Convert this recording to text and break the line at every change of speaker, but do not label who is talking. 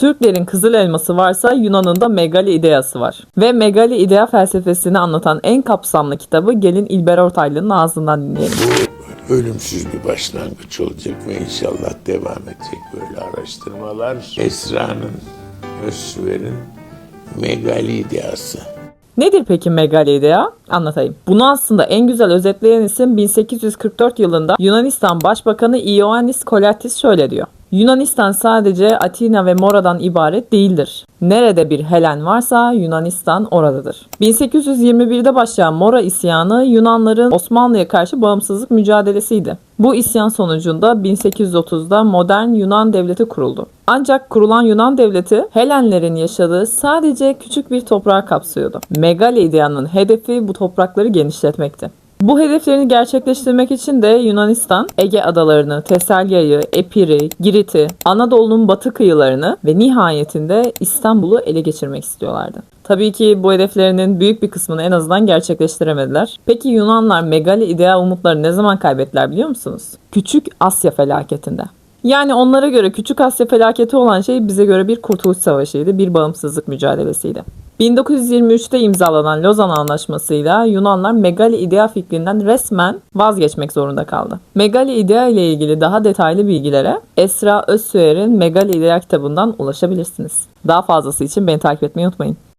Türklerin kızıl elması varsa Yunan'ın da Megali İdeası var. Ve Megali İdea felsefesini anlatan en kapsamlı kitabı gelin İlber Ortaylı'nın ağzından dinleyelim.
Bu ölümsüz bir başlangıç olacak ve inşallah devam edecek böyle araştırmalar. Esra'nın, Özsüver'in megali ideası.
Nedir peki Megali İdea? Anlatayım. Bunu aslında en güzel özetleyen isim 1844 yılında Yunanistan Başbakanı Ioannis Kolartis şöyle diyor. Yunanistan sadece Atina ve Mora'dan ibaret değildir. Nerede bir Helen varsa Yunanistan oradadır. 1821'de başlayan Mora isyanı Yunanların Osmanlı'ya karşı bağımsızlık mücadelesiydi. Bu isyan sonucunda 1830'da modern Yunan devleti kuruldu. Ancak kurulan Yunan devleti Helenlerin yaşadığı sadece küçük bir toprağı kapsıyordu. Megali İdea'nın hedefi bu toprakları genişletmekti. Bu hedeflerini gerçekleştirmek için de Yunanistan, Ege adalarını, Tesalya'yı, Epir'i, Girit'i, Anadolu'nun batı kıyılarını ve nihayetinde İstanbul'u ele geçirmek istiyorlardı. Tabii ki bu hedeflerinin büyük bir kısmını en azından gerçekleştiremediler. Peki Yunanlar Megali İdea umutları ne zaman kaybettiler biliyor musunuz? Küçük Asya felaketinde. Yani onlara göre Küçük Asya felaketi olan şey bize göre bir kurtuluş savaşıydı, bir bağımsızlık mücadelesiydi. 1923'te imzalanan Lozan Anlaşması'yla Yunanlar Megali İdea fikrinden resmen vazgeçmek zorunda kaldı. Megali İdea ile ilgili daha detaylı bilgilere Esra Özsüer'in Megali İdea kitabından ulaşabilirsiniz. Daha fazlası için beni takip etmeyi unutmayın.